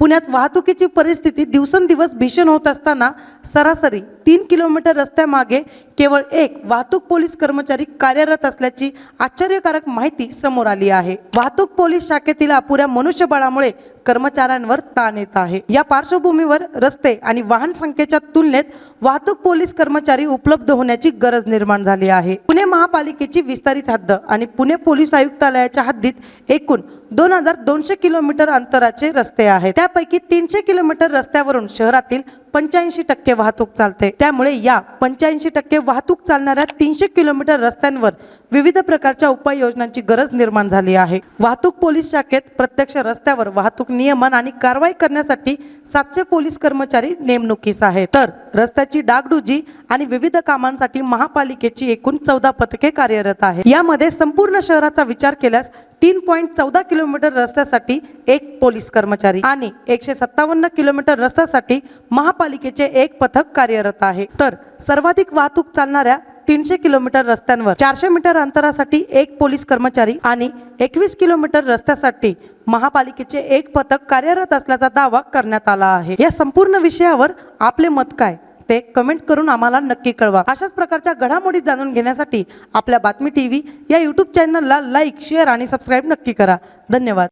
पुण्यात वाहतुकीची परिस्थिती दिवसेंदिवस भीषण होत असताना सरासरी तीन किलोमीटर रस्त्यामागे केवळ एक वाहतूक पोलीस कर्मचारी कार्यरत असल्याची आश्चर्यकारक माहिती समोर आली आहे. वाहतूक पोलीस शाखेतील अपुऱ्या मनुष्यबळामुळे कर्मचाऱ्यांवर ताण येत आहे. या पार्श्वभूमीवर रस्ते आणि वाहन संख्येच्या तुलनेत वाहतूक पोलीस कर्मचारी उपलब्ध होण्याची गरज निर्माण झाली आहे. पुणे महापालिकेची विस्तारित हद्द आणि पुणे पोलीस आयुक्तालयाच्या हद्दीत एकूण दोन हजार दोनशे किलोमीटर अंतराचे रस्ते आहेत. त्यापैकी तीनशे किलोमीटर रस्त्यावरून शहरातील पंच्याऐंशी टक्के वाहतूक चालते. त्यामुळे या पंच्याऐंशी टक्के वाहतूक चालणाऱ्या तीनशे किलोमीटर रस्त्यांवर विविध प्रकारच्या उपाययोजनांची गरज निर्माण झाली आहे. वाहतूक पोलीस शाखेत प्रत्यक्ष रस्त्यावर वाहतूक नियमन आणि कारवाई करण्यासाठी सातशे पोलीस कर्मचारी नेमणुकीस आहेत. तर रस्त्याची डागडुजी आणि विविध कामांसाठी महापालिकेची एकूण चौदा पथके कार्यरत आहे यामध्ये संपूर्ण शहराचा विचार केल्यास तीन पॉईंट चौदा किलोमीटर रस्त्यासाठी एक पोलीस कर्मचारी आणि एकशे सत्तावन्न किलोमीटर रस्त्यासाठी महापालिकेचे एक पथक कार्यरत आहे. तर सर्वाधिक वाहतूक चालणाऱ्या तीनशे किलोमीटर रस्त्यांवर चारशे मीटर अंतरासाठी एक पोलीस कर्मचारी आणि एकवीस किलोमीटर रस्त्यासाठी महापालिकेचे एक पथक कार्यरत असल्याचा दावा करण्यात आला आहे. या संपूर्ण विषयावर आपले मत काय ते कमेंट करून आम्हाला नक्की कळवा. अशाच प्रकारच्या घडामोडी जाणून घेण्यासाठी आपल्या बातमी टी व्ही या यूट्यूब चॅनलला लाईक शेअर आणि सबस्क्राईब नक्की करा. धन्यवाद.